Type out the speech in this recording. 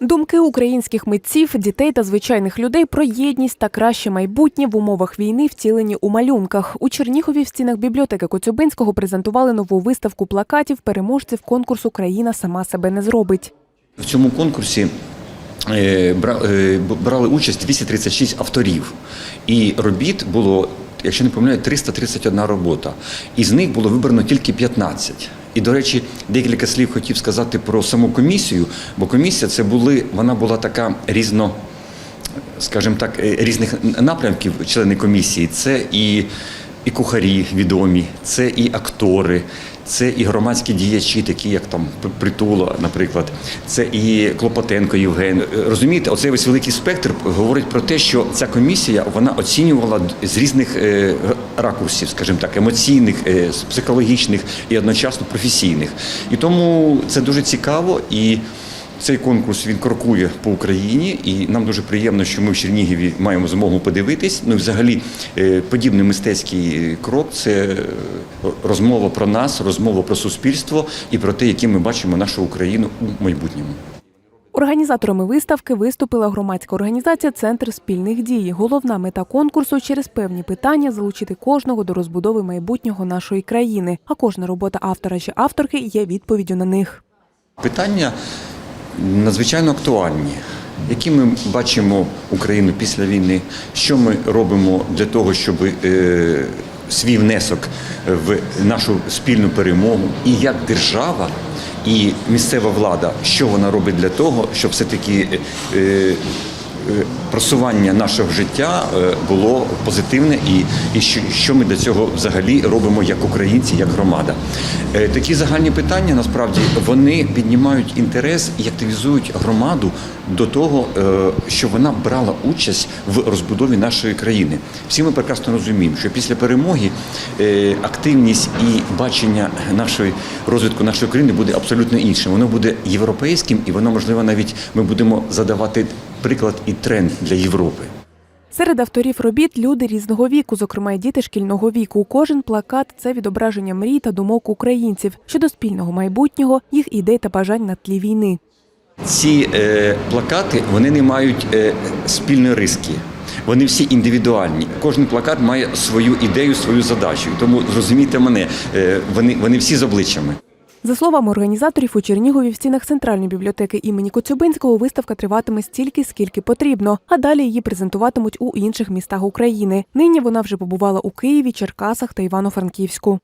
Думки українських митців, дітей та звичайних людей про єдність та краще майбутнє в умовах війни втілені у малюнках. У Чернігові в стінах бібліотеки Коцюбинського презентували нову виставку плакатів переможців конкурсу Країна сама себе не зробить. В цьому конкурсі е, е, брали участь 236 авторів, і робіт було, якщо не помиляю, 331 робота. Із них було вибрано тільки 15. І, до речі, декілька слів хотів сказати про саму комісію, бо комісія це були, вона була така різно скажімо так, е, різних напрямків члени комісії. Це і, і кухарі відомі, це і актори, це і громадські діячі, такі як там Притула, наприклад, це і Клопотенко Євген. Е, Розумієте, оцей весь великий спектр говорить про те, що ця комісія вона оцінювала з різних е, ракурсів, скажімо так, емоційних, е, психологічних і одночасно професійних. І тому це дуже цікаво і. Цей конкурс він крокує по Україні, і нам дуже приємно, що ми в Чернігові маємо змогу подивитись. Ну, і взагалі, е, подібний мистецький крок це е, розмова про нас, розмова про суспільство і про те, яким ми бачимо нашу Україну у майбутньому. Організаторами виставки виступила громадська організація Центр спільних дій. Головна мета конкурсу через певні питання залучити кожного до розбудови майбутнього нашої країни. А кожна робота автора чи авторки є відповіддю на них. Питання надзвичайно актуальні. Які ми бачимо Україну після війни? Що ми робимо для того, щоб е, свій внесок в нашу спільну перемогу, і як держава і місцева влада, що вона робить для того, щоб все-таки е, е, просування нашого життя е, було позитивне, і, і що, ми для цього взагалі робимо як українці, як громада. Е, Такі загальні питання насправді вони піднімають інтерес і активізують громаду до того, е, щоб вона брала участь в розбудові нашої країни. Всі ми прекрасно розуміємо, що після перемоги е, активність і бачення нашої розвитку нашої країни буде абсолютно іншим. Воно буде європейським, і воно можливо навіть ми будемо задавати приклад і тренд для Європи. Серед авторів робіт люди різного віку, зокрема й діти шкільного віку. Кожен плакат це відображення мрій та думок українців щодо спільного майбутнього, їх ідей та бажань на тлі війни. Ці е, плакати вони не мають е, спільної риски. Вони всі індивідуальні. Кожен плакат має свою ідею, свою задачу. Тому зрозумійте мене, е, вони, вони всі з обличчями. За словами організаторів, у Чернігові в стінах центральної бібліотеки імені Коцюбинського виставка триватиме стільки, скільки потрібно, а далі її презентуватимуть у інших містах України. Нині вона вже побувала у Києві, Черкасах та Івано-Франківську.